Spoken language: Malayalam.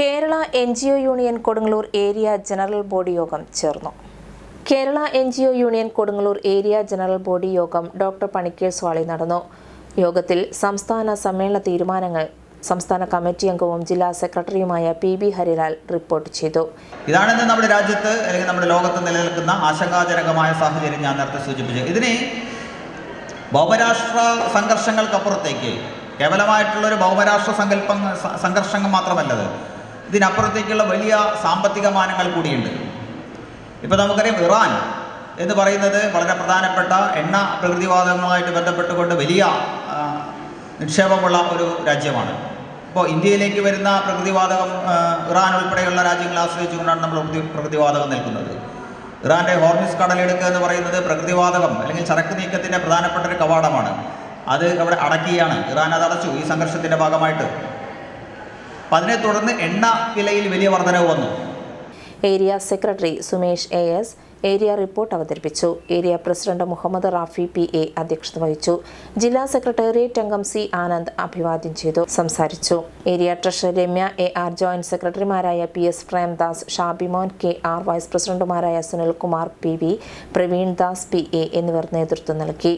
N G O union Kodungallur area general body യോഗം ചേർന്നു. Kerala N G O union Kodungallur area general body യോഗം ഡോക്ടർ പണിക്കേർ സ്വാളി നടന്നു. യോഗത്തിൽ സംസ്ഥാന സമ്മേളന തീരുമാനങ്ങൾ സംസ്ഥാന കമ്മിറ്റി അംഗവും ജില്ലാ സെക്രട്ടറിയുമായ പി ബി ഹരിലാൽ റിപ്പോർട്ട് ചെയ്തു. ഇതാണ് ഇന്ന് നമ്മുടെ രാജ്യത്ത് അല്ലെങ്കിൽ നമ്മുടെ ലോകത്ത് നിലനിൽക്കുന്ന ആശങ്കാജനകമായ സാഹചര്യം ഞാൻ നേരത്തെ സൂചിപ്പിച്ചു. ഇതിനെ ഭൗമരാഷ്ട്ര സംഘർഷങ്ങൾക്കപ്പുറത്തേക്ക് കേവലമായിട്ടുള്ളൊരു ഭൗമരാഷ്ട്ര സങ്കല്പം സംഘർഷങ്ങൾ മാത്രമല്ലത് ഇതിനപ്പുറത്തേക്കുള്ള വലിയ സാമ്പത്തിക മാനങ്ങൾ കൂടിയുണ്ട്. ഇപ്പോൾ നമുക്കറിയാം ഇറാൻ എന്ന് പറയുന്നത് വളരെ പ്രധാനപ്പെട്ട എണ്ണ പ്രകൃതിവാദങ്ങളുമായിട്ട് ബന്ധപ്പെട്ടുകൊണ്ട് വലിയ നിക്ഷേപമുള്ള ഒരു രാജ്യമാണ്. ഇപ്പോൾ ഇന്ത്യയിലേക്ക് വരുന്ന പ്രകൃതിവാതകം ഇറാൻ ഉൾപ്പെടെയുള്ള രാജ്യങ്ങളെ ആശ്രയിച്ചുകൊണ്ടാണ് നമ്മൾ പ്രകൃതി പ്രകൃതിവാതകം നിൽക്കുന്നത്. ഇറാന്റെ ഹോർമിസ് കടലെടുക്കുക എന്ന് പറയുന്നത് പ്രകൃതിവാതകം അല്ലെങ്കിൽ ചരക്ക് നീക്കത്തിന്റെ പ്രധാനപ്പെട്ട ഒരു കവാടമാണ്. അത് അവിടെ അടക്കുകയാണ് ഇറാൻ അത് അടച്ചു ഈ സംഘർഷത്തിന്റെ ഭാഗമായിട്ട്. അതിനെ തുടർന്ന് എണ്ണ വിലയിൽ വലിയ വർധനവ് വന്നു. Area secretary Sumesh A S area report അവതരിപ്പിച്ചു. Area president Muhammad Rafi P A അധ്യക്ഷത വഹിച്ചു. ജില്ലാ സെക്രട്ടേറിയറ്റ് അംഗം സി ആനന്ദ് അഭിവാദ്യം ചെയ്തു സംസാരിച്ചു. Area treasurer Ramya A R joint സെക്രട്ടറിമാരായ P S Premdas Shabimon K R vice പ്രസിഡന്റുമാരായ Sunilkumar P V Praveen Das P A എന്നിവർ നേതൃത്വം നൽകി.